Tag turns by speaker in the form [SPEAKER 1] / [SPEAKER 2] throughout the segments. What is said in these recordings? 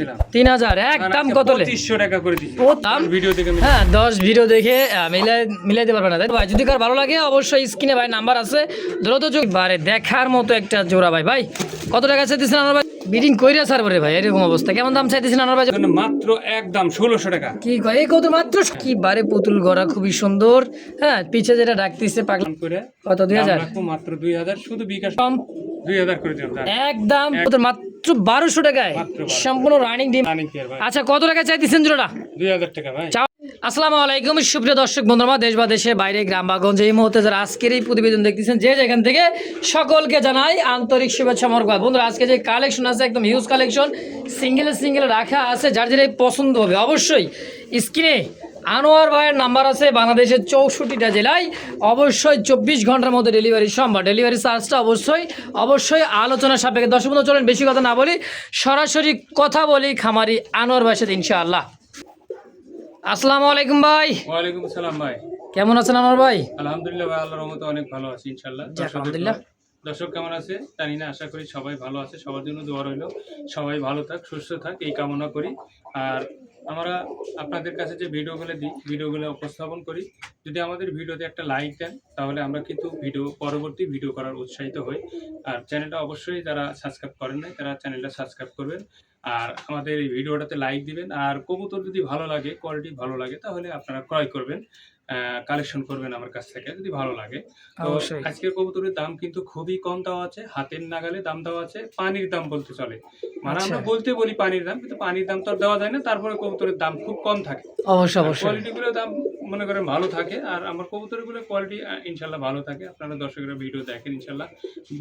[SPEAKER 1] দিলাম।
[SPEAKER 2] তিন হাজার একদম কত
[SPEAKER 1] পঁচিশশো টাকা করে দিচ্ছি ভিডিও দেখে
[SPEAKER 2] হ্যাঁ দশ ভিডিও দেখে মিলাই মিলাইতে পারবে না তাই ভাই? যদি কার ভালো লাগে অবশ্যই স্ক্রিনে ভাই নাম্বার আছে। দ্রুত যোগ বারে দেখার মতো একটা জোড়া ভাই। ভাই কত টাকা চাইতেছেন আমার ভাই? বিডিং কইরা স্যার বলে ভাই এরকম অবস্থা। কেমন দাম চাইতেছেন আমার ভাই?
[SPEAKER 1] মাত্র একদম ষোলোশো টাকা।
[SPEAKER 2] কি কয়? এই কত মাত্র কি বারে পুতুল গড়া খুবই সুন্দর। হ্যাঁ পিছে যেটা ডাকতেছে পাগলা
[SPEAKER 1] করে
[SPEAKER 2] কত? দুই হাজার?
[SPEAKER 1] মাত্র দুই হাজার শুধু বিকাশ
[SPEAKER 2] কম
[SPEAKER 1] দুই হাজার করে দিলাম
[SPEAKER 2] একদম মাত্র বারোশো টাকায়। সম্পূর্ণ রানিং ডিম আচ্ছা কত টাকা চাইতেছেন জোড়াটা?
[SPEAKER 1] দুই হাজার টাকা ভাই।
[SPEAKER 2] আসসালামু আলাইকুম সুপ্রিয় দর্শক বন্ধুরা দেশ বা দেশে বাইরে গ্রাম বা গঞ্জে এই মুহূর্তে যারা আজকের এই প্রতিবেদন দেখতেছেন যে যেখান থেকে সকলকে জানাই আন্তরিক শুভেচ্ছা মরকা বন্ধুরা আজকে যে কালেকশন আছে একদম হিউজ কালেকশন সিঙ্গেলে সিঙ্গেলে রাখা আছে যার যেটা পছন্দ হবে অবশ্যই স্ক্রিনে আনোয়ার ভাইয়ের নাম্বার আছে বাংলাদেশের চৌষট্টিটা জেলায়। অবশ্যই চব্বিশ ঘণ্টার মধ্যে ডেলিভারি সম্ভব। ডেলিভারি চার্জটা অবশ্যই অবশ্যই আলোচনা সাপেক্ষে। দর্শক বন্ধু চলেন বেশি কথা না বলি সরাসরি কথা বলি খামারি আনোয়ার ভাইয়ের সাথে ইনশাআল্লাহ। আসসালামু আলাইকুম ভাই।
[SPEAKER 1] ওয়ালাইকুম আসসালাম ভাই।
[SPEAKER 2] কেমন আছেন আমার ভাই?
[SPEAKER 1] আলহামদুলিল্লাহ ভাই আল্লাহর রহমতে অনেক ভালো আছি দর্শকদের
[SPEAKER 2] আলহামদুলিল্লাহ।
[SPEAKER 1] দর্শক কেমন আছে? জানি না আশা করি সবাই ভালো আছে। সবার জন্য দোয়া রইল। সবাই ভালো থাক সুস্থ থাক এই কামনা করি। আর আমরা আপনাদের কাছে যে ভিডিওগুলো দিই, ভিডিওগুলো উপস্থাপন করি। যদি আমাদের ভিডিওতে একটা লাইক দেন, তাহলে আমরা কিন্তু ভিডিও, পরবর্তী ভিডিও করার উৎসাহিত হই। আর চ্যানেলটা অবশ্যই যারা সাবস্ক্রাইব করেন নাই, তারা চ্যানেলটা সাবস্ক্রাইব করবেন। আর আমাদের এই ভিডিওটাতে লাইক দিবেন। আর কবুতর যদি ভালো লাগে কোয়ালিটি ভালো লাগে, তাহলে আপনারা ক্রয় করবেন। কালেকশন করবেন আমার কাছ থেকে যদি ভালো লাগে। তো আজকের কবুতরের দাম কিন্তু খুবই কম দেওয়া আছে হাতের নাগালে দাম দেওয়া আছে পানির দাম বলতে চলে। মানে
[SPEAKER 2] আচ্ছা।
[SPEAKER 1] আমরা বলতে বলি পানির দাম কিন্তু পানির দাম তো আর দেওয়া যায় না তারপরে কবুতরের দাম খুব কম থাকে।
[SPEAKER 2] অবশ্যই অবশ্যই।
[SPEAKER 1] কোয়ালিটিগুলোর দাম মনে করেন ভালো থাকে। আর আমার কবুতরগুলো কোয়ালিটি ইনশাল্লাহ ভালো থাকে। আপনারা দর্শকরা ভিডিও দেখেন ইনশাল্লাহ।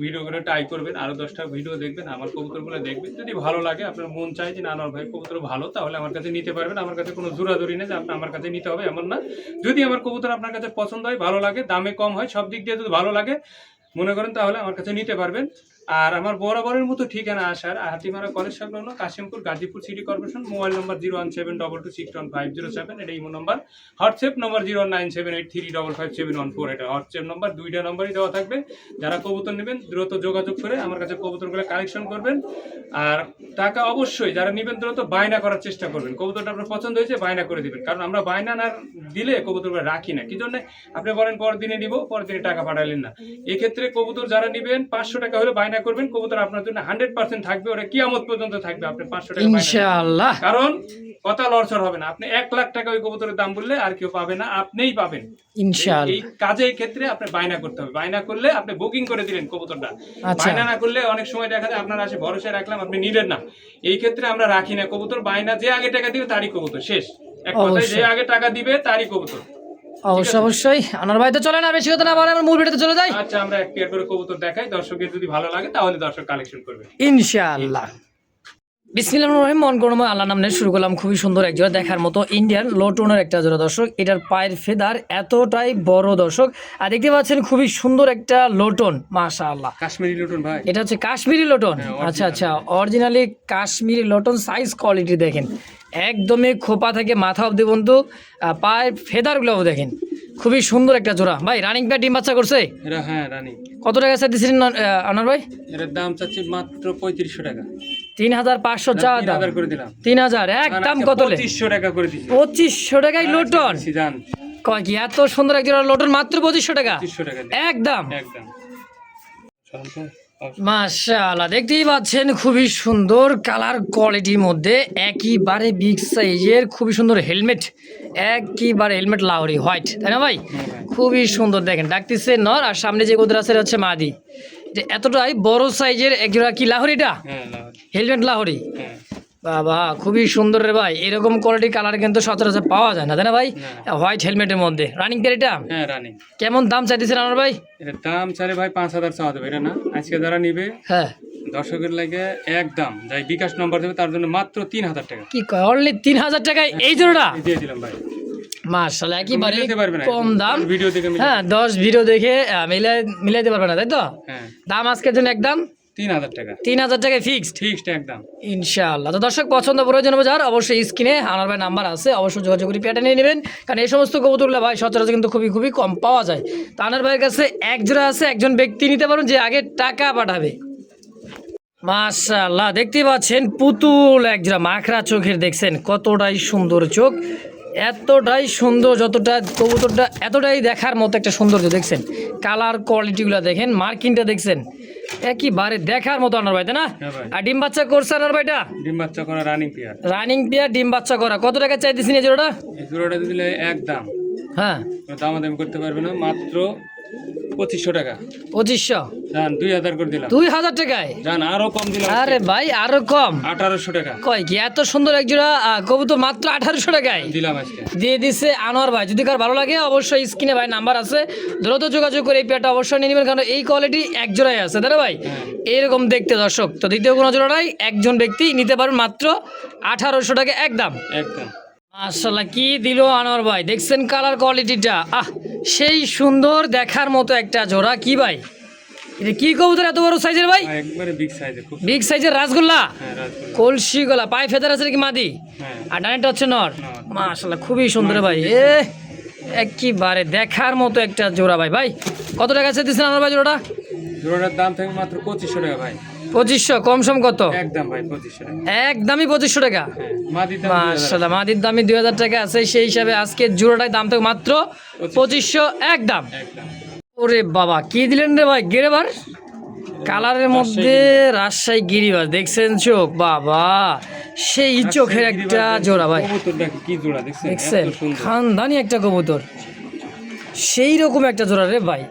[SPEAKER 1] ভিডিও করে ট্রাই করবেন আরও দশটা ভিডিও দেখবেন, আমার কবুতরগুলো দেখবেন। যদি ভালো লাগে, আপনার মন চায় যে, না আমার ভাই, কবুতর ভালো তাহলে আমার কাছে নিতে পারবেন। আমার কাছে কোনো জোরাজুরি নেই যে, আপনার, আমার কাছে নিতে হবে এমন না। যদি আমার কবুতর আপনার কাছে পছন্দ হয়, ভালো লাগে, দামে কম হয়, সব দিক দিয়ে যদি ভালো লাগে মনে করেন তাহলে আমার কাছে নিতে পারবেন। আর আমার বরাবরের মতো ঠিকানা আসার হাতিমারা কলেজ সংলগ্ন Kashimpur Gazipur city corporation, mobile number zero one seven double two six one five zero seven, এটা imo number. WhatsApp number zero nine seven eight three double five seven one four, এটা WhatsApp number. দুইটা নম্বরই দেওয়া থাকবে। যারা কবুতর নেবেন, দ্রুত যোগাযোগ করে আমার কাছে কবুতরগুলো কালেকশন করবেন। আর টাকা অবশ্যই যারা নেবেন, দ্রুত বায়না করার চেষ্টা করবেন। কবুতরটা আপনার পছন্দ হয়েছে, বায়না করে দিবেন। কারণ আমরা বায়না না দিলে কবুতরগুলো রাখি না। কি জন্য? আপনি বলেন পরের দিনে নিব, পরের দিনে টাকা পাঠালেন না। এক্ষেত্রে কবুতর যারা নেবেন পাঁচশো টাকা হলে বায়না করবেন। কবুতর আপনার জন্য হান্ড্রেড পার্সেন্ট থাকবে ওরা কিয়ামত পর্যন্ত থাকবে আপনি পাঁচশো টাকা
[SPEAKER 2] ইনশাআল্লাহ।
[SPEAKER 1] কারণ কথা লড়ছড় হবে না। আপনি এক লাখ টাকা ওই কবুতরের দাম বললে আর কেউ পাবে না আপনিই পাবেন।
[SPEAKER 2] ইনশাআল্লাহ।
[SPEAKER 1] এই কাজের ক্ষেত্রে আপনি বায়না করতে হবে। বায়না করলে আপনি বুকিং করে দিলেন কবুতরটা।
[SPEAKER 2] আচ্ছা।
[SPEAKER 1] বায়না না করলে অনেক সময় দেখা যায় আপনার আসে ভরসা রাখলাম আপনি নিলেন না। এই ক্ষেত্রে আমরা রাখি না কবুতর। বায়না যে আগে টাকা দিবে তারই কবুতর শেষ। এক কথায় যে আগে টাকা দিবে তারই কবুতর।
[SPEAKER 2] অবশ্যই অবশ্যই। আনার ভাই তো চলে না বেশি কথা না বলে আমার মূল ভিডিওতে চলে যাই।
[SPEAKER 1] আচ্ছা আমরা এক পেয়ার করে কবুতর দেখাই। দর্শকের যদি ভালো লাগে তাহলে দর্শক কালেকশন করবে।
[SPEAKER 2] ইনশাআল্লাহ। বিসমিল্লাহির রহমানির রহিম মন করুময় আল্লাহ নাম শুরু করলাম খুবই সুন্দর এক জোড়া দেখার মতো ইন্ডিয়ান লোটনের একটা জোড়া। দর্শক এটার পায়ের ফেদার এতটাই বড় দর্শক। আর দেখতে পাচ্ছেন খুবই সুন্দর একটা লোটন মাশাআল্লাহ।
[SPEAKER 1] কাশ্মীরি লুটন ভাই।
[SPEAKER 2] এটা হচ্ছে কাশ্মীরি লোটন।
[SPEAKER 1] হ্যাঁ,
[SPEAKER 2] আচ্ছা আচ্ছা অরিজিনালি কাশ্মীরি লোটন সাইজ কোয়ালিটি দেখেন। একদমই খোপা থেকে মাথা অব্দি বন্ধু পায়ের ফেদারগুলোও দেখেন। খুবই সুন্দর একটা জোড়া। ভাই রানিং প্যাড ডিম বাচ্চা করছে?
[SPEAKER 1] হ্যাঁ রানী
[SPEAKER 2] কত টাকা স্যার দিয়েছিলেন আনার ভাই?
[SPEAKER 1] এটার দাম চাচ্ছি মাত্র পঁয়ত্রিশশো টাকা।
[SPEAKER 2] তিন হাজার পাঁচশো চা
[SPEAKER 1] তিন
[SPEAKER 2] দাম।
[SPEAKER 1] হাজার করে দিলাম।
[SPEAKER 2] তিন হাজার একদম কত লে
[SPEAKER 1] পঁচিশশো টাকা করে দিচ্ছি
[SPEAKER 2] পঁচিশশো টাকায় লোটন
[SPEAKER 1] জান।
[SPEAKER 2] কয় কি এত সুন্দর এক জোড়া লোটন মাত্র পঁচিশশো টাকা?
[SPEAKER 1] টাকা
[SPEAKER 2] একদম।
[SPEAKER 1] একদম।
[SPEAKER 2] মাশাআল্লাহ দেখতেই পাচ্ছেন খুবই সুন্দর কালার কোয়ালিটির মধ্যে একইবারে বিগ সাইজের খুবই সুন্দর হেলমেট একইবারে হেলমেট লাহরি হোয়াইট তাই না ভাই? খুবই সুন্দর দেখেন ডাকতেছে নর আর সামনে যে গোদরা আছে হচ্ছে মাদি। যে এতটাই বড় সাইজের একজোড়া কি লাহরিটা?
[SPEAKER 1] হ্যাঁ
[SPEAKER 2] হেলমেট লাহরি।
[SPEAKER 1] হ্যাঁ।
[SPEAKER 2] বাবা খুবই সুন্দর রে ভাই। এরকম কোয়ালিটি কালার কিন্তু সচরাচর পাওয়া যায় না তাই না ভাই? হোয়াইট হেলমেটের মধ্যে। রানিং প্যারিটা
[SPEAKER 1] হ্যাঁ রানী
[SPEAKER 2] কেমন দাম চাইতেছেন আমার ভাই?
[SPEAKER 1] এটার দাম চারে ভাই পাঁচ হাজার চাওয়া দেবে এটা না? আজকে যারা নিবে
[SPEAKER 2] হ্যাঁ।
[SPEAKER 1] দর্শকের লাগে একদম যাই বিকাশ নম্বর দেবে তার জন্য মাত্র তিন হাজার টাকা।
[SPEAKER 2] কি কয়? অনলি তিন হাজার টাকায় এই জোড়া
[SPEAKER 1] এই দিয়ে দিলাম ভাই।
[SPEAKER 2] মার্শাল একেবারে কম দাম।
[SPEAKER 1] ভিডিও দেখে
[SPEAKER 2] হ্যাঁ দশ ভিডিও দেখে মিলাই মিলাইতে পারবে না তাই তো?
[SPEAKER 1] হ্যাঁ।
[SPEAKER 2] দাম আজকের জন্য একদম
[SPEAKER 1] তিন হাজার টাকা।
[SPEAKER 2] তিন হাজার টাকায় ফিক্সড
[SPEAKER 1] ফিক্সড একদম।
[SPEAKER 2] ইনশাআল্লাহ। তো দর্শক পছন্দ প্রয়োজন বাজার অবশ্যই স্ক্রিনে আনার ভাই নাম্বার আছে। অবশ্যই যোগাযোগ করে পেটে নিয়ে নেবেন। কারণ এই সমস্ত কবুতরগুলো ভাই সচরাচর কিন্তু খুবই খুবই কম পাওয়া যায়। তো আনার ভাইয়ের কাছে এক জোড়া আছে একজন ব্যক্তি নিতে পারুন যে আগে টাকা পাঠাবে। মাশাআল্লাহ দেখতে পাচ্ছেন পুতুল একজোড়া মাখরা চোখের দেখছেন? কতটাই সুন্দর চোখ। এতটাই সুন্দর যতটা কবুতরটা এতটাই দেখার মতো একটা সৌন্দর্য দেখছেন? কালার কোয়ালিটিগুলো দেখেন মার্কিংটা দেখছেন? একেবারে দেখার মতো আনার ভাই তাই না?
[SPEAKER 1] হ্যাঁ
[SPEAKER 2] আর ডিম বাচ্চা করছে আনার ভাইটা?
[SPEAKER 1] ডিম বাচ্চা করা রানিং পেয়ার
[SPEAKER 2] রানিং পেয়ার ডিম বাচ্চা করা। কত টাকা চাইতেছি এই জোড়াটা?
[SPEAKER 1] এই জোড়াটা দিলে এক দাম
[SPEAKER 2] হ্যাঁ
[SPEAKER 1] দামাদামি করতে পারবে না মাত্র পঁচিশশো টাকা।
[SPEAKER 2] পঁচিশশো?
[SPEAKER 1] দুই হাজার করে দিলাম।
[SPEAKER 2] দুই হাজার টাকায়?
[SPEAKER 1] আরও কম দিলাম।
[SPEAKER 2] আরে ভাই আরও কম।
[SPEAKER 1] আঠারোশো টাকা।
[SPEAKER 2] কয় কি এত সুন্দর এক জোড়া আহ, কবুতর মাত্র আঠারোশো টাকায়?
[SPEAKER 1] দিলাম আজকে।
[SPEAKER 2] দিয়ে দিছে আনোয়ার ভাই। যদি কার ভালো লাগে অবশ্যই স্ক্রিনে ভাই নাম্বার আছে। দ্রুত যোগাযোগ করে এই পেয়ারটা অবশ্যই নিয়ে নেবেন কারণ এই কোয়ালিটি এক জোড়াই আছে তাই ভাই?
[SPEAKER 1] হ্যাঁ।
[SPEAKER 2] এরকম দেখতে দর্শক। তো দ্বিতীয় কোনো জোড়াটাই একজন ব্যক্তি নিতে পারবেন মাত্র আঠারোশো টাকা একদম।
[SPEAKER 1] একদম।
[SPEAKER 2] মাশাল্লাহ কি দিল আনোয়ার ভাই? দেখছেন কালার কোয়ালিটিটা আহ সেই সুন্দর দেখার মতো একটা জোড়া কি ভাই? এটা কি কবুতর এত বড় সাইজের ভাই?
[SPEAKER 1] একবারে বিগ সাইজের খুব
[SPEAKER 2] বিগ সাইজের রাসগোল্লা
[SPEAKER 1] হ্যাঁ
[SPEAKER 2] কলসি গলা পায়ে ফেদার আছে কি মাদি?
[SPEAKER 1] হ্যাঁ।
[SPEAKER 2] আর ডানেরটা হচ্ছে নর। মাশাল্লাহ খুবই সুন্দর ভাই। এ একেবারে দেখার মতো একটা জোড়া ভাই। ভাই কত টাকা চাইতেছেন আমার ভাই জোড়াটা?
[SPEAKER 1] জোড়াটার দাম থাকে মাত্র পঁচিশশো টাকা ভাই।
[SPEAKER 2] পঁচিশশো কম সম কত? একদমই পঁচিশশো টাকা?
[SPEAKER 1] হ্যাঁ মাদি দাম দুই হাজার।
[SPEAKER 2] মাশাল্লাহ মাদির দামই দুই হাজার টাকা আছে সেই হিসাবে আজকে জোড়াটার দাম থাকে মাত্র পঁচিশশো। একদম। ওরে বাবা কি দিলেন রে ভাই? গেরেবার কালারের মধ্যে রাজশাহী গিরিবাস দেখছেন চোখ? বাবা সেই চোখের একটা জোড়া ভাই।
[SPEAKER 1] কি জোড়া দেখছেন?
[SPEAKER 2] খানদানি একটা কবুতর। সেই রকম একটা জোড়া রে ভাই।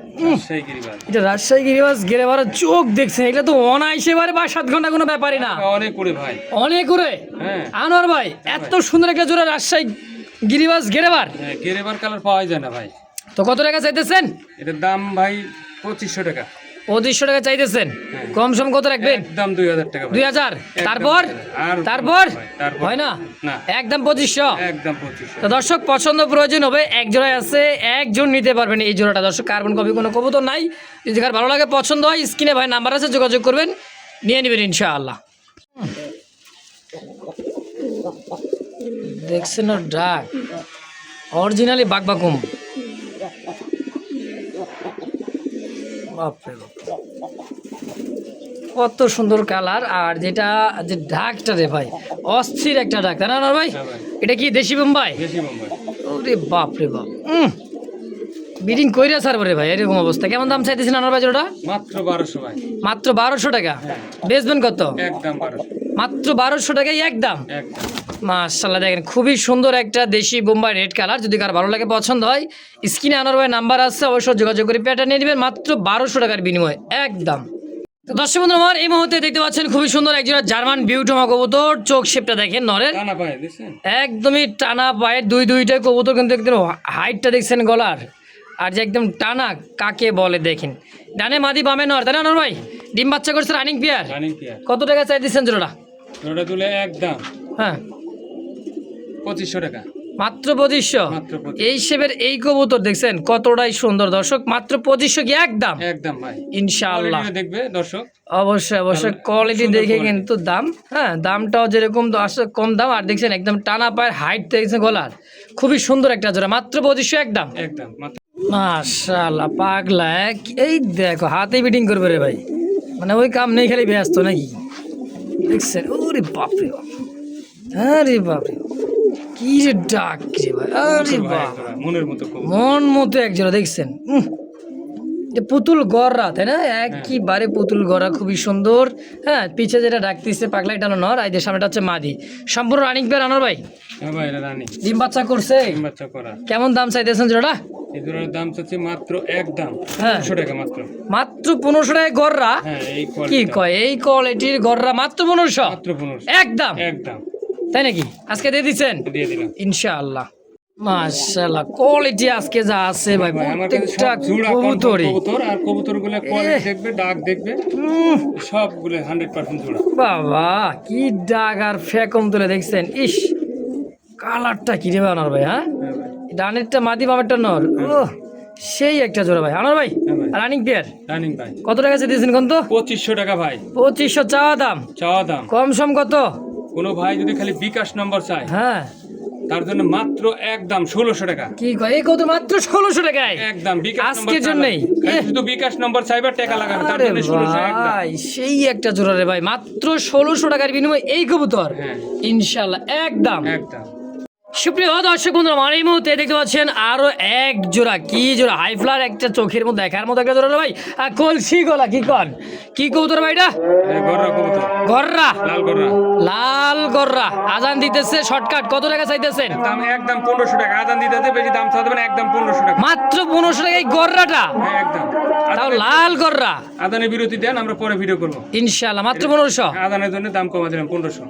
[SPEAKER 2] এটা রাজশাহী গিরিবাস গেলে গেরেবার চোখ দেখছেন এটা তো অনায়াসে বারে বা সাত ঘণ্টা কোনো ব্যাপারই না।
[SPEAKER 1] অনেক করে ভাই।
[SPEAKER 2] অনেক করে
[SPEAKER 1] হ্যাঁ।
[SPEAKER 2] আনোয়ার ভাই এত সুন্দর একটা জোড়া রাজশাহী গিরিবাস গেরেবার
[SPEAKER 1] হ্যাঁ গেরেবার কালার পাওয়া যায় না ভাই।
[SPEAKER 2] তো কত টাকা চাইতেছেন?
[SPEAKER 1] এটার দাম ভাই পঁচিশশো টাকা।
[SPEAKER 2] পঁচিশশো টাকা চাইতেছেন। কম সম কত রাখবেন?
[SPEAKER 1] একদম দুই হাজার টাকা
[SPEAKER 2] দুই হাজার? তারপর? তারপর? হয় না? একদম পঁচিশশো?
[SPEAKER 1] একদম
[SPEAKER 2] তো দর্শক পছন্দ প্রয়োজন হবে এক জোড়ায় আছে একজন নিতে পারবেন এই জোড়াটা। দর্শক কার্বন কপি কোনো কবুতর নাই। যদি কার ভালো লাগে পছন্দ হয় স্ক্রিনে ভাই নাম্বার আছে যোগাযোগ করবেন নিয়ে নেবেন ইনশাআল্লাহ। দেখছেন ডাক। অরিজিনালি বাগবাকুম বাপরে কত সুন্দর কালার আর যেটা যে ডাকটা রে ভাই অস্থির একটা ডাক তাই না আনোয়ার ভাই?
[SPEAKER 1] হ্যাঁ
[SPEAKER 2] এটা কি দেশি বোম্বাই? ওরে বাপ রে বাপ। উম বিডিং কইরা সার রে ভাই এরকম অবস্থা। কেমন দাম চাইতেছেন আনার বাজার ওটা
[SPEAKER 1] মাত্র বারোশো ভাই।
[SPEAKER 2] মাত্র বারোশো টাকা। বেচবেন কত?
[SPEAKER 1] একদম
[SPEAKER 2] মাত্র বারোশো টাকাই একদম
[SPEAKER 1] একদম।
[SPEAKER 2] মাশাল্লাহ দেখেন খুবই সুন্দর একটা দেশি বোম্বাই রেড কালার। যদি কার ভালো লাগে পছন্দ হয় স্ক্রিনে আনার ভাই নাম্বার আছে অবশ্যই যোগাযোগ করে পেটা নিয়ে নেবেন মাত্র বারোশো টাকার বিনিময়ে। একদম। তো দর্শক বন্ধু আমার এই মুহূর্তে দেখতে পাচ্ছেন খুবই সুন্দর একজোড়া জার্মান বিউটমা কবুতর চোখ শেপটা দেখেন নরের। একদমই টানা পায়ের দুই দুইটা কবুতর কিন্তু একদম হাইটটা দেখছেন গলার। আর যে একদম টানা কাকে বলে দেখেন। ডানে মাদি বামে নর। তাই না নর ভাই? ডিম বাচ্চা করছে রানিং পিয়ার। কত টাকা চাই দিচ্ছেন জোড়া
[SPEAKER 1] জোড়া তুলে একদম।
[SPEAKER 2] হ্যাঁ।
[SPEAKER 1] পঁচিশশো টাকা।
[SPEAKER 2] মাত্র পঁচিশশো? এই শেপের এই কবুতর দেখছেন কতটাই সুন্দর দর্শক মাত্র পঁচিশশো কি একদম?
[SPEAKER 1] একদম ভাই।
[SPEAKER 2] ইনশাআল্লাহ।
[SPEAKER 1] দেখবে দর্শক।
[SPEAKER 2] অবশ্যই অবশ্যই। কোয়ালিটি দেখে কিন্তু দাম হ্যাঁ দামটাও যেরকম কম দাম। আর দেখছেন একদম টানা পায়ের হাইট দেখছেন গলার। খুবই সুন্দর একটা জোড়া মাত্র পঁচিশশো একদম।
[SPEAKER 1] একদম মাত্র।
[SPEAKER 2] মাশাআল্লাহ পাগলা এক- এই দেখো হাতে বিটিং করবে রে ভাই। মানে ওই কাম নেই খালি ব্যস্ত নাকি? দেখছেন ওরে বাপরে। বাপ আরে বাপরে। কি রে ডাক রে ভাই আরে বাপ।
[SPEAKER 1] মনের মতো
[SPEAKER 2] মন মতো একজোড়া দেখছেন? পুতুল গড়রা তাই না? একইবারে পুতুল গড়া খুবই সুন্দর। হ্যাঁ পিছে যেটা ডাকতেছে পাগলা এটা নর আর সামনেটা হচ্ছে মাদি। সম্পূর্ণ রানিং পেয়ার আনোর ভাই?
[SPEAKER 1] হ্যাঁ
[SPEAKER 2] ডিম বাচ্চা করছে? কেমন দাম চাইতেছেন জোড়া
[SPEAKER 1] দাম চাচ্ছি মাত্র
[SPEAKER 2] হ্যাঁ।
[SPEAKER 1] একশো টাকা মাত্র।
[SPEAKER 2] মাত্র পনেরোশো টাকায় গড়রা?
[SPEAKER 1] হ্যাঁ
[SPEAKER 2] কি কয় এই কোয়ালিটির গড়রা মাত্র পনেরোশো?
[SPEAKER 1] মাত্র পনেরোশো।
[SPEAKER 2] একদম
[SPEAKER 1] একদম
[SPEAKER 2] তাই নাকি? আজকে দিয়ে দিচ্ছেন? ইনশাআল্লাহ। মাশাআল্লাহ কোয়ালিটি আজকে যা আছে ভাই
[SPEAKER 1] ভাই আমার কাছে
[SPEAKER 2] প্রত্যেকটা কবুতরই।
[SPEAKER 1] কবুতর আর কবুতর কোয়ালিটি দেখবে ডাক দেখবে সবগুলো হান্ড্রেড পার্সেন্ট জোড়া
[SPEAKER 2] বাবা কি ডাক আর ফেকম তুলে দেখছেন। ইস কালারটা কি রে ভাই হ্যাঁ?
[SPEAKER 1] হ্যাঁ
[SPEAKER 2] ডানেরটা মাদি বামেরটা নর। ও সেই একটা জোড়া ভাই। আনার ভাই
[SPEAKER 1] হ্যাঁ ভাই।
[SPEAKER 2] রানিং পেয়ার
[SPEAKER 1] রানিং ভাই।
[SPEAKER 2] কত টাকা দিয়েছেন কোন তো?
[SPEAKER 1] পঁচিশশো টাকা ভাই।
[SPEAKER 2] পঁচিশশো চাওয়া দাম।
[SPEAKER 1] চাওয়া দাম।
[SPEAKER 2] কম সম কত?
[SPEAKER 1] কোনো ভাই যদি খালি বিকাশ নম্বর চায়
[SPEAKER 2] হ্যাঁ।
[SPEAKER 1] তার জন্য মাত্র একদম ষোলোশো টাকা।
[SPEAKER 2] কি এই কত মাত্র ষোলোশো টাকায়?
[SPEAKER 1] একদম বিকাশ
[SPEAKER 2] আজকের জন্যই?
[SPEAKER 1] শুধু বিকাশ নম্বর চাইবার টাকা লাগানো তার জন্য ষোলোশো
[SPEAKER 2] ভাই সেই একটা জোড়া রে ভাই মাত্র ষোলোশো টাকার বিনিময়ে এই কবুতর।
[SPEAKER 1] হ্যাঁ।
[SPEAKER 2] ইনশাল্লাহ একদম
[SPEAKER 1] একদম
[SPEAKER 2] সুপ্রিয় দর্শক বন্ধুরা আমার এই মুহূর্তে দেখতে পাচ্ছেন আরও এক জোড়া কি জোড়া? হাই ফ্লার একটা চোখের মধ্যে দেখার মতো একটা জোড়া ভাই। আর কলসি গলা কি কন? কি কবুতর ভাই এটা?
[SPEAKER 1] গররা লাল গররা।
[SPEAKER 2] লাল গররা। আজান দিতেছে শর্টকাট। কত টাকা চাইতেছেন?
[SPEAKER 1] দাম একদম পনেরোশো টাকা। আদান দিতে দিতে বেশি দাম চাওয়া যাবে না একদম পনেরোশো টাকা।
[SPEAKER 2] মাত্র পনেরোশো টাকা এই গররাটা?
[SPEAKER 1] হ্যাঁ একদম।
[SPEAKER 2] তাও লাল গররা?
[SPEAKER 1] আদানে বিরতি দেন আমরা পরে ভিডিও করব।
[SPEAKER 2] ইনশাল্লাহ মাত্র পনেরোশো?
[SPEAKER 1] আদানের জন্য দাম কমা দিলাম পনেরোশো।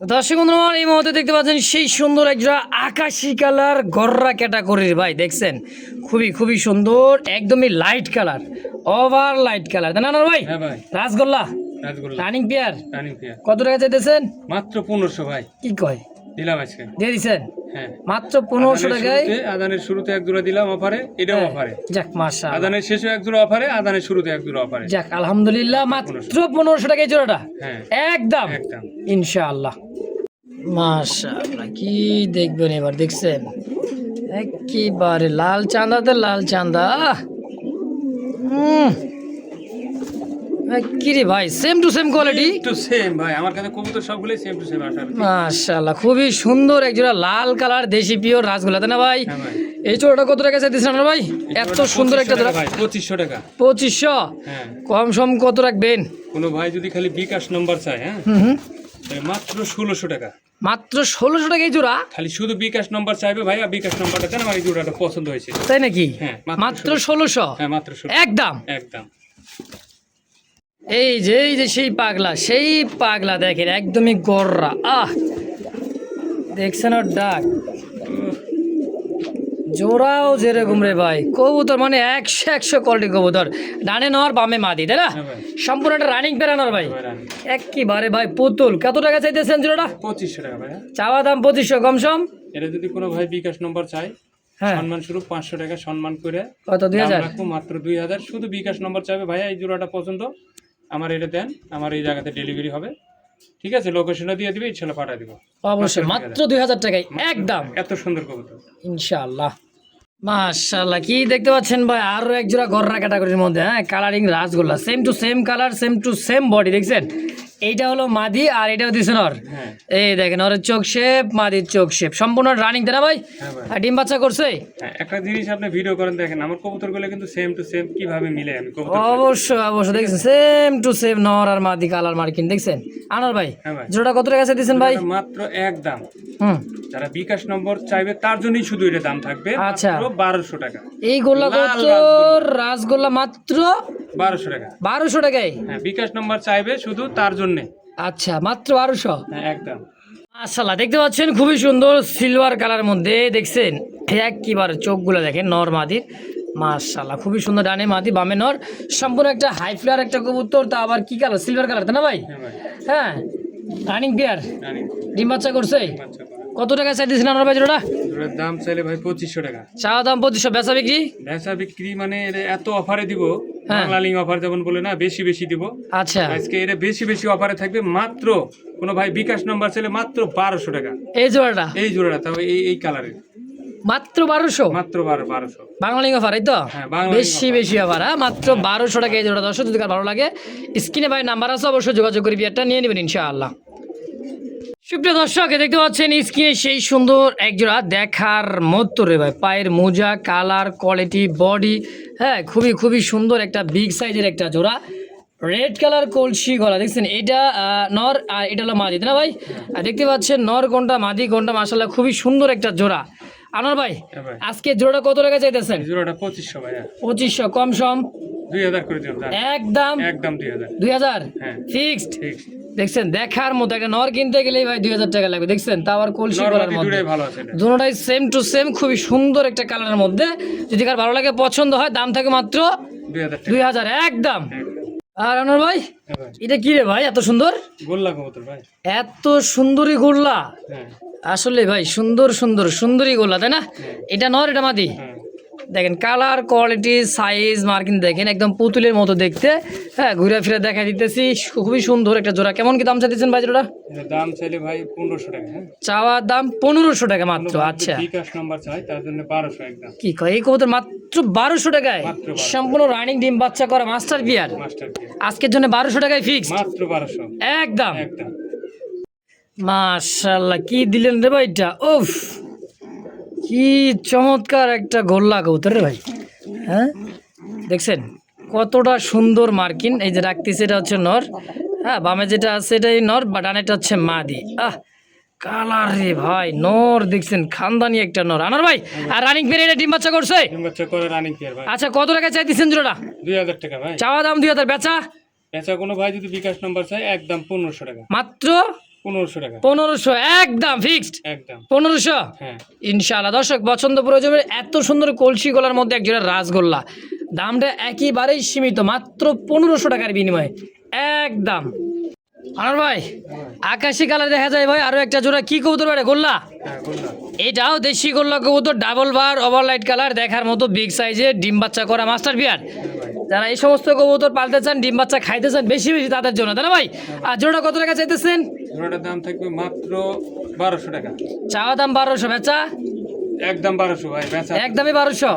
[SPEAKER 2] দর্শক বন্ধু আমার এই মুহূর্তে দেখতে পাচ্ছেন সেই সুন্দর একটা আকাশি কালার গররা ক্যাটাগরির ভাই দেখছেন? খুবই খুবই সুন্দর একদমই light colour over light colour না
[SPEAKER 1] না ভাই?
[SPEAKER 2] রাসগোল্লা
[SPEAKER 1] রাজগোল্লা?
[SPEAKER 2] রানিং পেয়ার
[SPEAKER 1] রানিং পেয়ার
[SPEAKER 2] কত টাকা চাইতেছেন?
[SPEAKER 1] মাত্র পনেরোশো ভাই।
[SPEAKER 2] কি কয়?
[SPEAKER 1] দিলাম আজকে।
[SPEAKER 2] দিয়ে দিছেন?
[SPEAKER 1] হ্যাঁ।
[SPEAKER 2] মাত্র পনেরোশো টাকায়?
[SPEAKER 1] আদানের শুরুতে এক জোড়া দিলাম অফারে এটাও
[SPEAKER 2] হ্যাঁ,
[SPEAKER 1] অফারে
[SPEAKER 2] যাক মাসা
[SPEAKER 1] আদানের শেষে এক জোড়া অফারে আদানের শুরুতে এক জোড়া অফারে
[SPEAKER 2] যাক আলহামদুলিল্লাহ মাত্র পনেরোশো টাকায় জোড়াটা।
[SPEAKER 1] হ্যাঁ।
[SPEAKER 2] একদম।
[SPEAKER 1] একদম।
[SPEAKER 2] ইনশাআল্লাহ। মাশাআল্লাহ কি দেখবেন এবার দেখছেন? একেবারে লাল চাঁদাতে লাল চাঁদা। উম। এ, কি রে ভাই সেম টু সেম কোয়ালিটি
[SPEAKER 1] একটু সেম ভাই আমার কাছে কবুতর সবগুলোই সেম টু সেম আসার
[SPEAKER 2] মাশাআল্লাহ খুবই সুন্দর একজোড়া লাল কালার দেশি পিওর তাই না ভাই?
[SPEAKER 1] হ্যাঁ
[SPEAKER 2] এই চোরটা কত টাকা চাইতেছেন আপনার ভাই? এত সুন্দর একটা জোড়া।
[SPEAKER 1] ভাই পঁচিশশো টাকা।
[SPEAKER 2] পঁচিশশো?
[SPEAKER 1] হ্যাঁ।
[SPEAKER 2] কম সম কত রাখবেন?
[SPEAKER 1] কোনো ভাই যদি খালি বিকাশ নম্বর চায় হ্যাঁ? মাত্র ষোলোশো টাকা।
[SPEAKER 2] মাত্র ষোলোশো টাকা এই জোড়া?
[SPEAKER 1] খালি শুধু বিকাশ নম্বর চাইবে ভাই আর বিকাশ নম্বরটা দেন আমার এই জোড়াটা পছন্দ হয়েছে।
[SPEAKER 2] তাই নাকি?
[SPEAKER 1] হ্যাঁ, মাত্র
[SPEAKER 2] ষোলোশো।
[SPEAKER 1] হ্যাঁ মাত্র
[SPEAKER 2] একদম।
[SPEAKER 1] একদম।
[SPEAKER 2] এই যে এই যে সেই পাগলা সেই পাগলা দেখেন একদমই গররা। আহ! দেখছেন ওর ডাক? জোড়াও যেরকম রে ভাই। কবুতর মানে একশো একশো কোয়ালিটি কবুতর। ডানে নর বামে মাদি তাই না?
[SPEAKER 1] হ্যাঁ
[SPEAKER 2] সম্পূর্ণ একটা রানিং বেড়ানোর ভাই।
[SPEAKER 1] আনি।
[SPEAKER 2] একেবারে ভাই পুতুল। কত টাকা চাইতেছেন জোড়াটা?
[SPEAKER 1] পঁচিশশো টাকা ভাই হ্যাঁ।
[SPEAKER 2] চাওয়া দাম পঁচিশশো কম সম?
[SPEAKER 1] এটা যদি কোনো ভাই বিকাশ নম্বর চাই
[SPEAKER 2] হ্যাঁ।
[SPEAKER 1] সম্মান শুরু পাঁচশো টাকা সম্মান করে
[SPEAKER 2] কত? দুই হাজার?
[SPEAKER 1] মাত্র দুই হাজার। শুধু বিকাশ নম্বর চাইবে ভাইয়া এই জোড়াটা পছন্দ? আমার এটা দেন আমার এই জায়গাতে ডেলিভারি হবে। ঠিক আছে? লোকেশনটা দিয়ে দিবে ইনশাল্লাহ পাঠিয়ে দিব।
[SPEAKER 2] অবশ্যই মাত্র দুই হাজার টাকায় একদম।
[SPEAKER 1] এত সুন্দর কবুতর।
[SPEAKER 2] ইনশাআল্লাহ মাশাআল্লাহ কি দেখতে পাচ্ছেন ভাই? আরও এক জোড়া গররা ক্যাটাগরির মধ্যে হ্যাঁ? Colouring rasgulla same to same colour same to same body দেখছেন? এইটা হলো মাদি আর এটাও দিছেন ওর
[SPEAKER 1] হ্যাঁ।
[SPEAKER 2] এই দেখেন ওর চোখ শেপ মাদির চোখ শেপ সম্পূর্ণ রানিং তাই না ভাই?
[SPEAKER 1] হ্যাঁ
[SPEAKER 2] আর ডিম বাচ্চা করছে?
[SPEAKER 1] হ্যাঁ, একটা জিনিস আপনি ভিডিও করেন দেখেন আমার কবুতরগুলো কিন্তু সেম টু সেম কীভাবে মিলে আমি কবুতর
[SPEAKER 2] অবশ্যই অবশ্যই দেখছেন? সেম টু সেম নর আর মাদি কালার মার্কিন দেখছেন? আনার ভাই জোড়া কত টাকা দিচ্ছেন ভাই?
[SPEAKER 1] এটা মাত্র এক দাম।
[SPEAKER 2] হুম।
[SPEAKER 1] যারা বিকাশ নম্বর চাইবে তার জন্যই শুধু এটা দাম থাকবে।
[SPEAKER 2] আচ্ছা।
[SPEAKER 1] বারোশো টাকা।
[SPEAKER 2] এই গোল্লা
[SPEAKER 1] লাল
[SPEAKER 2] রাসগোল্লা মাত্র
[SPEAKER 1] বারোশো টাকা।
[SPEAKER 2] বারোশো টাকায়?
[SPEAKER 1] হ্যাঁ বিকাশ নম্বর চাইবে শুধু তার জন্যে।
[SPEAKER 2] আচ্ছা মাত্র বারোশো?
[SPEAKER 1] হ্যাঁ একদম।
[SPEAKER 2] মাশাল্লাহ দেখতে পাচ্ছেন খুবই সুন্দর সিলভার কালার মধ্যে দেখছেন? একবারে চোখগুলো দেখেন নর মাদির। মাশাল্লাহ খুবই সুন্দর ডানে মাদি বামে নর। সম্পূর্ণ একটা হাই ফ্লার একটা কবুতর তা আবার কি কালার সিলভার কালার তাই না
[SPEAKER 1] হ্যাঁ ভাই।
[SPEAKER 2] হ্যাঁ রানিং পেয়ার ডিম বাচ্চা করছে? কত টাকা চাই দিয়েছেন আপনার ভাই জোড়া
[SPEAKER 1] জোড়ার দাম চাইলে ভাই পঁচিশশো টাকা।
[SPEAKER 2] চা দাম পঁচিশশো বেচা বিক্রি?
[SPEAKER 1] বেচা বিক্রি মানে এত অফারে দিব
[SPEAKER 2] হ্যাঁ।
[SPEAKER 1] বাংলালিং অফার যেমন বলে না বেশি বেশি দিব।
[SPEAKER 2] আচ্ছা।
[SPEAKER 1] আজকে এটা বেশি বেশি অফারে থাকবে মাত্র কোনো ভাই বিকাশ নাম্বার চাইলে মাত্র বারোশো টাকা।
[SPEAKER 2] এই জোড়াটা?
[SPEAKER 1] এই জোড়াটা তবে এই এই কালারের
[SPEAKER 2] মাত্র বারোশো?
[SPEAKER 1] মাত্র বারো বারোশো।
[SPEAKER 2] বাংলা অফার এই তো?
[SPEAKER 1] হ্যাঁ,
[SPEAKER 2] বেশি বেশি অফার হ্যাঁ? মাত্র বারোশো টাকা এই জোড়া দর্শক যদি ভালো লাগে স্ক্রিনে ভাই নাম্বার আছে অবশ্যই যোগাযোগ করে বিয়ারটা নিয়ে নেবেন ইনশাআল্লাহ। সুপ্রিয় দর্শক দেখতে পাচ্ছেন স্ক্রিনে সেই সুন্দর এক জোড়া দেখার মতো রে ভাই। পায়ের মোজা কালার কোয়ালিটি বডি হ্যাঁ খুবই খুবই সুন্দর একটা বিগ সাইজের একটা জোড়া। রেড কালার কলসি গলা দেখছেন? এটা আহ, নর আর এটা হলো মাদি না ভাই? দেখতে পাচ্ছেন নর কোনটা মাদি কোনটা মাসাল্লাহ খুবই সুন্দর একটা জোড়া। আনোয়ার ভাই
[SPEAKER 1] হ্যাঁ ভাই।
[SPEAKER 2] আজকে জোড়াটা কত টাকা চাইতেছেন?
[SPEAKER 1] জোড়াটা পঁচিশশো ভাইয়া।
[SPEAKER 2] পঁচিশশো কম সম?
[SPEAKER 1] দুই হাজার করে দাম।
[SPEAKER 2] একদম
[SPEAKER 1] একদম দুই হাজার।
[SPEAKER 2] দুই হাজার?
[SPEAKER 1] হ্যাঁ।
[SPEAKER 2] ফিক্সড? দেখছেন দেখার মতো একটা নর কিনতে গেলেই ভাই দুই হাজার টাকা লাগবে। দেখছেন তাও আর কলসি করার মধ্যে। দুটোটাই সেম টু সেম খুবই সুন্দর একটা কালারের মধ্যে। যদি কার ভালো লাগে পছন্দ হয় দাম থাকে মাত্র
[SPEAKER 1] দুই হাজার
[SPEAKER 2] একদম। আর ভাই
[SPEAKER 1] হ্যাঁ
[SPEAKER 2] এটা কি রে ভাই এত সুন্দর?
[SPEAKER 1] গোল্লা কবুতর ভাই।
[SPEAKER 2] এত সুন্দরী গোল্লা?
[SPEAKER 1] হ্যাঁ।
[SPEAKER 2] আসলে ভাই সুন্দর সুন্দর সুন্দরী গোল্লা তাই না? এটা নর এটা মাদি?
[SPEAKER 1] হ্যাঁ।
[SPEAKER 2] দেখেন কালার কোয়ালিটি সাইজ মার্কিন দেখেন একদম পুতুলের মতো দেখতে। হ্যাঁ ঘুরে ফিরে দেখা দিতেছি খুবই সুন্দর একটা জোড়া। কেমন কি দাম চাইতেছেন ভাই জোড়া
[SPEAKER 1] দাম চাইলে ভাই পনেরোশো টাকা হ্যাঁ।
[SPEAKER 2] চাওয়ার দাম পনেরোশো টাকা মাত্র আচ্ছা।
[SPEAKER 1] নাম্বার চাই তার জন্য বারোশো একদম।
[SPEAKER 2] কি কয়? এই কবুতর মাত্র বারোশো টাকায়? সম্পূর্ণ রানিং ডিম বাচ্চা করা মাস্টার বিয়ার আজকের জন্য বারোশো টাকায় ফিক্স
[SPEAKER 1] মাত্র বারোশো।
[SPEAKER 2] একদম।
[SPEAKER 1] একদম।
[SPEAKER 2] মাশাল্লাহ কি দিলেন রে ভাইটা? উফ। কি চমৎকার একটা গোল্লা কবুতর রে ভাই। হ্যাঁ? দেখছেন কতটা সুন্দর মার্কিন এই যে রাখতেছে এটা হচ্ছে নর। হ্যাঁ বামে যেটা আছে এটাই নর বা ডানেটা হচ্ছে মাদি। আহ কালার রে ভাই নর দেখছেন খানদানি একটা নর। আনার ভাই আর রানিং পেরে এটা ডিম বাচ্চা করছে?
[SPEAKER 1] ডিম বাচ্চা করে রানিং পেয়ার ভাই।
[SPEAKER 2] আচ্ছা কত টাকা চাইতেছেন জোড়া
[SPEAKER 1] দুই হাজার টাকা ভাই।
[SPEAKER 2] চাওয়া দাম দুই হাজার বেচা?
[SPEAKER 1] এছাড়া কোনো ভাই যদি বিকাশ নাম্বার চাই একদম পনেরোশো টাকা।
[SPEAKER 2] মাত্র
[SPEAKER 1] পনেরোশো
[SPEAKER 2] একদম ফিক্সড পনেরোশো?
[SPEAKER 1] হ্যাঁ।
[SPEAKER 2] ইনশাআল্লাহ। দর্শক পছন্দ এত সুন্দর কলসি গলার মধ্যে একজোড়া রাসগোল্লা। দামটা একেবারেই সীমিত মাত্র পনেরোশো টাকার বিনিময়ে। একদম। আনার ভাই আকাশি কালার দেখা যায় ভাই আরও একটা জোড়া। কি কবুতর গোল্লা?
[SPEAKER 1] হ্যাঁ বললাম
[SPEAKER 2] এটাও দেশি গোল্লা কবুতর ডাবল বার ওভারলাইট কালার দেখার মতো বিগ সাইজের ডিম বাচ্চা করা মাস্টার বিয়ার যারা এই সমস্ত কবুতর পালতে চান ডিম বাচ্চা খাইতে চান বেশি বেশি তাদের জন্য তাই না ভাই? আর জোড়া কত টাকা চাইতেছেন?
[SPEAKER 1] জোড়াটার দাম থাকবে মাত্র বারোশো টাকা।
[SPEAKER 2] চাওয়া দাম বারোশো বেচা?
[SPEAKER 1] একদম বারোশো ভাই বেচা
[SPEAKER 2] একদমই বারোশো?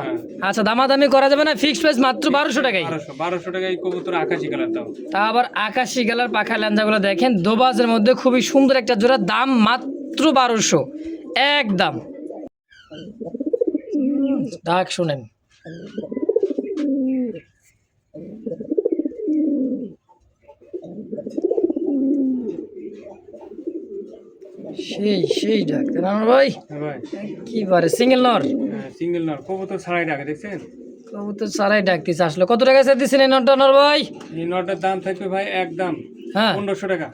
[SPEAKER 2] আচ্ছা দামাদামি করা যাবে না? ফিক্সড প্রাইস মাত্র টাকাই
[SPEAKER 1] বারোশো বারোশো টাকা কবুতর আকাশি কালার দাও।
[SPEAKER 2] তা আবার আকাশি গেলার পাখা ল্যাঞ্জাগুলো দেখেন। দোবাজের মধ্যে খুবই সুন্দর একটা জোড়া দাম মাত্র বারোশো। একদম। ডাক শুনেন। সেই সেই ডাক তাই না আমার ভাই।
[SPEAKER 1] হ্যাঁ ভাই।
[SPEAKER 2] কি পারে সিঙ্গেল নর?
[SPEAKER 1] হ্যাঁ সিঙ্গেল নর। কবুতর ছাড়াই ডাকে দেখছেন?
[SPEAKER 2] কবুতর সারাই ডাকতেছে। আসলে কত টাকা চাই দিচ্ছেন এই নরটা নর ভাই?
[SPEAKER 1] এই নটার দাম থাকবে ভাই একদম
[SPEAKER 2] হ্যাঁ।
[SPEAKER 1] পনেরোশো টাকা।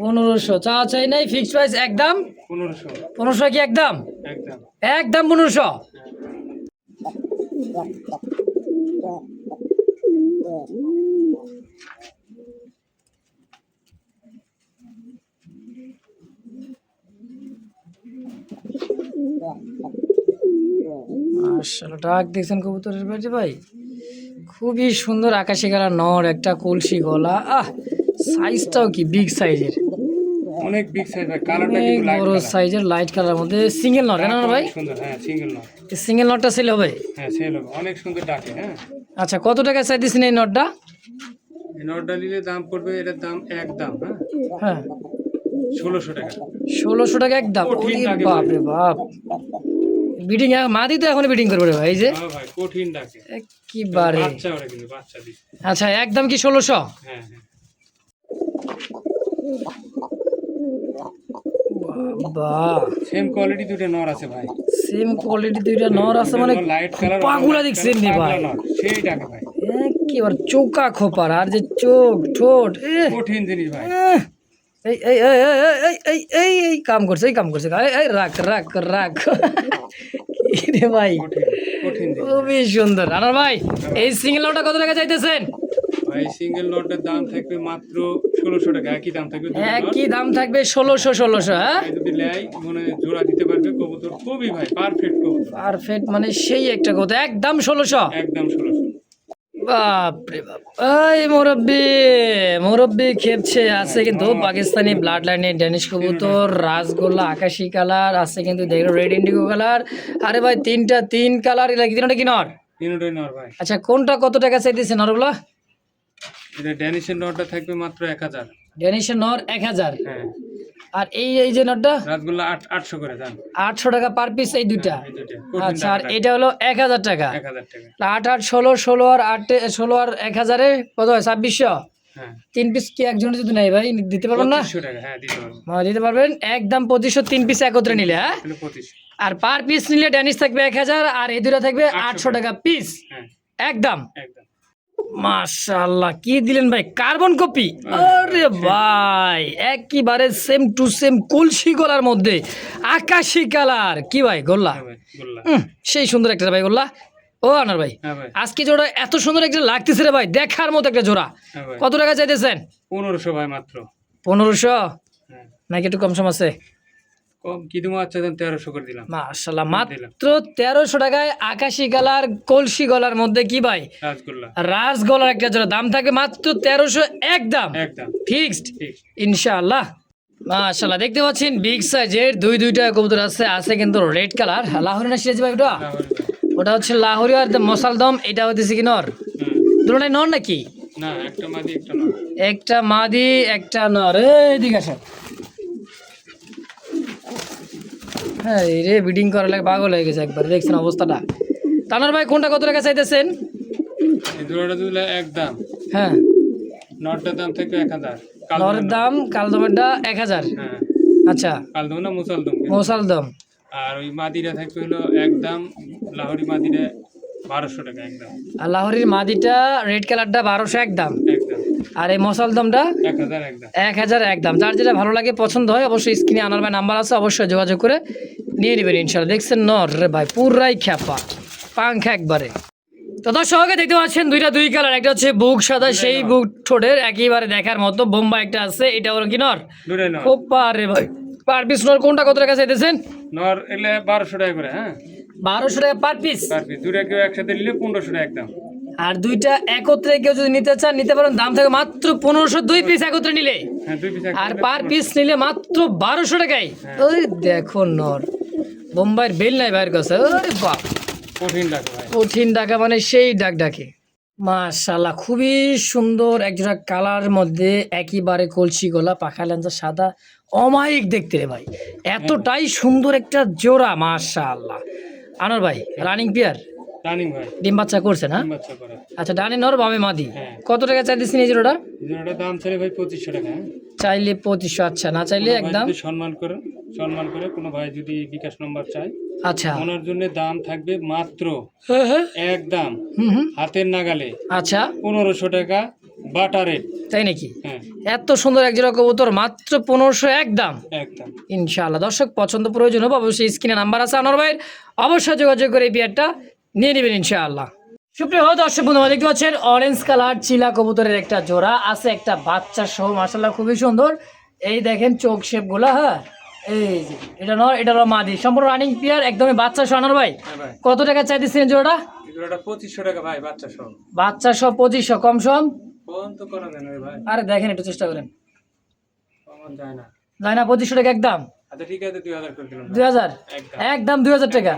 [SPEAKER 2] পনেরোশো। চা চাই নাই ফিক্সড প্রাইস একদম
[SPEAKER 1] পনেরোশো।
[SPEAKER 2] পনেরোশো কি একদম
[SPEAKER 1] একদম
[SPEAKER 2] একদম পনেরোশো? মাশাআল্লাহ ডাক দেখছেন কবুতরের বাড়ি ভাই? খুবই সুন্দর আকাশি কালার নর একটা কলসি গলা। আহ সাইজটাও কি বিগ সাইজের
[SPEAKER 1] অনেক বিগ সাইজ কালারটা কিন্তু লাইট
[SPEAKER 2] বড় সাইজের লাইট কালার মধ্যে সিঙ্গেল নর কেন ভাই?
[SPEAKER 1] সুন্দর হ্যাঁ সিঙ্গেল
[SPEAKER 2] নটটা সেল হবে?
[SPEAKER 1] হ্যাঁ সেল হবে। অনেক সুন্দর ডাকে হ্যাঁ।
[SPEAKER 2] আচ্ছা কত টাকা চাই দিচ্ছেন এই নটটা
[SPEAKER 1] এই নটটা নিলে দাম পড়বে এটার দাম একদম হ্যাঁ।
[SPEAKER 2] হ্যাঁ।
[SPEAKER 1] ষোলোশো টাকা।
[SPEAKER 2] ষোলোশো টাকা একদম বাপ রে বাপ। বিডিং মাদি তো এখন বিডিং করবে ভাই যে
[SPEAKER 1] হ্যাঁ কঠিন ডাকে।
[SPEAKER 2] একেবারে আচ্ছা একদম কি ষোলোশো?
[SPEAKER 1] হ্যাঁ হ্যাঁ। সেম কোয়ালিটি নর আছে ভাই।
[SPEAKER 2] সেম কোয়ালিটি দুইটা নর আছে মানে পাগুলা দেখছেন নি ভাই।
[SPEAKER 1] সেই ডাকে ভাই।
[SPEAKER 2] একেবারে চৌকা খোপার আর যে চোখ ঠোঁট
[SPEAKER 1] কঠিন জিনিস ভাই!
[SPEAKER 2] এই এই এই এই এই এই কাম করছে এই কাম করছে এই রাখ রাখ রাখ। রে ভাই? খুবই সুন্দর। আনার ভাই এই সিঙ্গেল নোটটা কত টাকা চাইতেছেন?
[SPEAKER 1] ভাই সিঙ্গেল নোটের দাম থাকবে মাত্র ষোলোশো টাকা। একই দাম থাকবে
[SPEAKER 2] একই দাম থাকবে ষোলোশো ষোলোশো হ্যাঁ?
[SPEAKER 1] যদি লেয় জোড়া দিতে পারবে কবুতর। খুবই ভাই পারফেক্ট কবুতর।
[SPEAKER 2] পারফেক্ট মানে সেই একটা কবুতর। একদম ষোলোশো।
[SPEAKER 1] একদম ষোলোশো।
[SPEAKER 2] বাপরে বাপ। এই মুরব্বি মুরব্বি খেপছে। আছে কিন্তু পাকিস্তানি ব্লাড লাইনের ড্যানিশ কবুতর রাসগোল্লা আকাশি কালার আছে কিন্তু দেখো রেড ইন্ডিগো কালার। আরে ভাই তিনটা তিন কালার কি তিনটা কি নর?
[SPEAKER 1] তিনটাই নর ভাই।
[SPEAKER 2] আচ্ছা কোনটা কত টাকা চাইতেছে নরগুলা?
[SPEAKER 1] এটা ড্যানিশের নটটা থাকবে মাত্র এক হাজার।
[SPEAKER 2] ড্যানিশের নর এক হাজার।
[SPEAKER 1] হ্যাঁ।
[SPEAKER 2] আর এই এই যে
[SPEAKER 1] রাতগুলো আট আটশো করে যান
[SPEAKER 2] আটশো টাকা পার পিস এই দুইটা? আচ্ছা আর এটা হলো এক হাজার টাকা।
[SPEAKER 1] এক হাজার টাকা।
[SPEAKER 2] আট আট ষোলো ষোলো আর আট ষোলো আর এক হাজারে কত হয়? ছাব্বিশশো?
[SPEAKER 1] হ্যাঁ।
[SPEAKER 2] তিন পিস কি একজনের যদি নাই ভাই? দিতে পারবেন না?
[SPEAKER 1] হ্যাঁ দিতে
[SPEAKER 2] হ্যাঁ, দিতে পারবেন। একদম পঁচিশশো তিন পিস একত্রে নিলে হ্যাঁ? আর পার পিস নিলে ড্যানিশ থাকবে এক হাজার আর এই দুটা থাকবে আটশো টাকা পিস
[SPEAKER 1] হ্যাঁ।
[SPEAKER 2] একদম।
[SPEAKER 1] একদম।
[SPEAKER 2] মাশাআল্লাহ কি দিলেন ভাই? Carbon copy? আরে ভাই একেবারে সেম টু সেম কলসি গলার মধ্যে আকাশি কালার। কি ভাই গোল্লা?
[SPEAKER 1] হ্যাঁ ভাই
[SPEAKER 2] সেই সুন্দর একটা ভাই গোল্লা। ও আনার ভাই
[SPEAKER 1] হ্যাঁ
[SPEAKER 2] আজকে জোড়া এত সুন্দর একটা লাগতেছে রে ভাই দেখার মতো একটা জোড়া।
[SPEAKER 1] হ্যাঁ
[SPEAKER 2] কত টাকা চাইতেছেন?
[SPEAKER 1] পনেরোশো ভাই মাত্র।
[SPEAKER 2] পনেরোশো? নাকি একটু কম সম আছে?
[SPEAKER 1] কম। কি দেবো আচ্ছা দেন তেরোশো করে দিলাম।
[SPEAKER 2] মাশাল্লাহ মাত্র তেরোশো টাকায় আকাশি কলসি গলার মধ্যে কি ভাই? একটা জোড়া। দাম থাকে মাত্র তেরোশো একদম
[SPEAKER 1] একদম
[SPEAKER 2] ফিক্সড?
[SPEAKER 1] ঠিক।
[SPEAKER 2] ইনশাআল্লাহ। মাশাল্লাহ দেখতে পাচ্ছেন বিগ সাইজের দুই দুইটা কবুতর আছে আছে কিন্তু রেড কালার। লাহোরি না সিরাজি ভাই ওটা? ওটা হচ্ছে লাহোরি আর মশালদম এটা হচ্ছে কি নর। দুটোটাই নর নাকি?
[SPEAKER 1] না একটা মাদি একটা নয়
[SPEAKER 2] একটা মাদি একটা নর। এদিকে আসো হ্যাঁ এই রে বিডিং করার লাগে পাগল হয়ে গেছে একবার দেখছেন অবস্থাটা। তানার ভাই কোনটা কত টাকা চাইতেছেন?
[SPEAKER 1] একদম
[SPEAKER 2] হ্যাঁ।
[SPEAKER 1] নটটার দাম থেকে এক হাজার।
[SPEAKER 2] নরের দাম কালদমেরটা এক হাজার।
[SPEAKER 1] হ্যাঁ।
[SPEAKER 2] আচ্ছা।
[SPEAKER 1] কালদম না মুসালদম?
[SPEAKER 2] মশালদম
[SPEAKER 1] আর ওই মাদিরা থাকবে হলো একদম লাহোরি মাদিরা বারোশো টাকা একদম
[SPEAKER 2] আর লাহোরির মাদিটা রেড কালারটা বারোশো একদম
[SPEAKER 1] একদম
[SPEAKER 2] আর এই মশালদমটা
[SPEAKER 1] এক হাজার
[SPEAKER 2] এক একদম যার যেটা ভালো লাগে পছন্দ হয় অবশ্যই স্ক্রিনে আনার ভাই নাম্বার আছে অবশ্যই যোগাযোগ করে নিয়ে নেবেন ইনশাল্লাহ। দেখছেন নর রে ভাই পুরাই খ্যাপা পাংখা একবারে। তো দর্শক দেখতে পাচ্ছেন দুইটা দুই কালার একটা হচ্ছে বুক সাদা সেই বুক ঠোঁটের একেবারে দেখার মতো বোম্বা একটা আছে এটা হলো কি নর। ও পারে ভাই। পার পিস নর কোনটা কত টাকা চাইতেছেন?
[SPEAKER 1] নর এলে বারোশো টাকা করে হ্যাঁ?
[SPEAKER 2] বারোশো টাকা পার পিস?
[SPEAKER 1] পার পিস দুটা কেউ একসাথে নিলে পনেরোশো টাকা একদম।
[SPEAKER 2] আর দুইটা একত্রে কেউ যদি নিতে চান নিতে পারেন। দাম থাকে মাত্র পনেরোশো দুই পিস একত্রে নিলে।
[SPEAKER 1] হ্যাঁ
[SPEAKER 2] আর পার পিস নিলে মাত্র বারোশো টাকায়। ওই দেখো নর বোম্বাইয়ের বেল নাই বাইরের কাছে ওরে বাপ।
[SPEAKER 1] কঠিন ডাক
[SPEAKER 2] মানে সেই ডাক ডাকে। মাশাল্লাহ খুবই সুন্দর একজোড়া কালার মধ্যে একইবারে কলসি গলা পাখা লেন্সা সাদা। অমায়িক দেখতে রে ভাই। এতটাই সুন্দর একটা জোড়া মাশাল্লাহ। আনোর ভাই রানিং পিয়ার
[SPEAKER 1] রানিং ভাই।
[SPEAKER 2] ডিম বাচ্চা করছে না?
[SPEAKER 1] বাচ্চা করে।
[SPEAKER 2] আচ্ছা ডানে নর বামে মাদি।
[SPEAKER 1] হ্যাঁ।
[SPEAKER 2] কত টাকা চাইতেছেন এই জোড়াটা
[SPEAKER 1] দাম ছেড়ে ভাই পঁচিশশো টাকা।
[SPEAKER 2] চাইলে পঁচিশশো আচ্ছা না চাইলে একদম?
[SPEAKER 1] সম্মান করে সম্মান করে কোনো ভাই যদি বিকাশ নম্বর চায়
[SPEAKER 2] আচ্ছা।
[SPEAKER 1] ওনার জন্য দাম থাকবে মাত্র
[SPEAKER 2] হ্যাঁ হ্যাঁ।
[SPEAKER 1] হাতের নাগালে।
[SPEAKER 2] আচ্ছা।
[SPEAKER 1] পনেরোশো টাকা বাটা রেট।
[SPEAKER 2] তাই নাকি?
[SPEAKER 1] হ্যাঁ।
[SPEAKER 2] এত সুন্দর এক জোড়া কবুতর মাত্র পনেরোশো একদম
[SPEAKER 1] একদম
[SPEAKER 2] ইনশাআল্লাহ। দর্শক পছন্দ প্রয়োজন হবে অবশ্যই স্ক্রিনে নাম্বার আছে আনোয়ার ভাইয়ের। অবশ্যই যোগাযোগ করে এই বিয়ারটা নিয়ে নেবেন ইনশাআল্লাহ। সুপ্রিয় দর্শক বন্ধু দেখতে পাচ্ছেন অরেঞ্জ কালার চিলা কবুতরের একটা জোড়া আছে একটা বাচ্চা সহ মার্শাল্লাহ খুবই সুন্দর। এই দেখেন চোখ শেপগুলা হ্যাঁ? এই যে এটা নয় এটা হলো মাদি। সম্পূর্ণ রানিং পিয়ার একদমই বাচ্চা সহ আনোয়ার ভাই?
[SPEAKER 1] হ্যাঁ
[SPEAKER 2] কত টাকা চাইতেছেন এই জোড়াটা?
[SPEAKER 1] জোড়াটা পঁচিশশো টাকা ভাই বাচ্চা সব
[SPEAKER 2] বাচ্চা সহ পঁচিশশো কম সম? আরে দেখেন একটু চেষ্টা করেন।
[SPEAKER 1] যায় না।
[SPEAKER 2] পঁচিশশো টাকা একদম?
[SPEAKER 1] আচ্ছা দুই হাজার একদম।
[SPEAKER 2] একদম দুই হাজার টাকা?